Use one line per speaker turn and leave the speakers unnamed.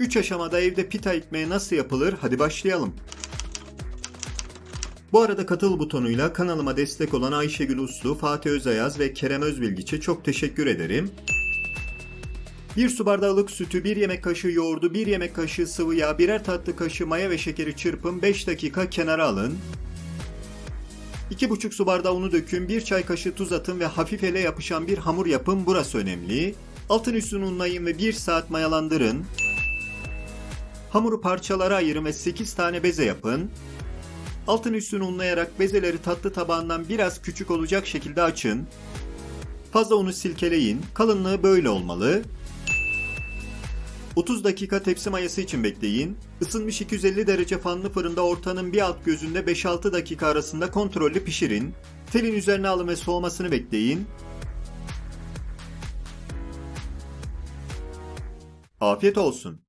3 aşamada evde pita ekmeği nasıl yapılır? Hadi başlayalım. Bu arada katıl butonuyla kanalıma destek olan Ayşegül Uslu, Fatih Özayaz ve Kerem Özbilgiç'e çok teşekkür ederim. 1 su bardağı ılık sütü, 1 yemek kaşığı yoğurdu, 1 yemek kaşığı sıvı yağ, birer tatlı kaşığı maya ve şekeri çırpın, 5 dakika kenara alın. 2,5 su bardağı unu dökün, 1 çay kaşığı tuz atın ve hafif ele yapışan bir hamur yapın, burası önemli. Altın üstünü unlayın ve 1 saat mayalandırın. Hamuru parçalara ayırın ve 8 tane beze yapın. Altın üstünü unlayarak bezeleri tatlı tabağından biraz küçük olacak şekilde açın. Fazla unu silkeleyin. Kalınlığı böyle olmalı. 30 dakika tepsi mayası için bekleyin. Isınmış 250 derece fanlı fırında ortanın bir alt gözünde 5-6 dakika arasında kontrollü pişirin. Telin üzerine alın ve soğumasını bekleyin. Afiyet olsun.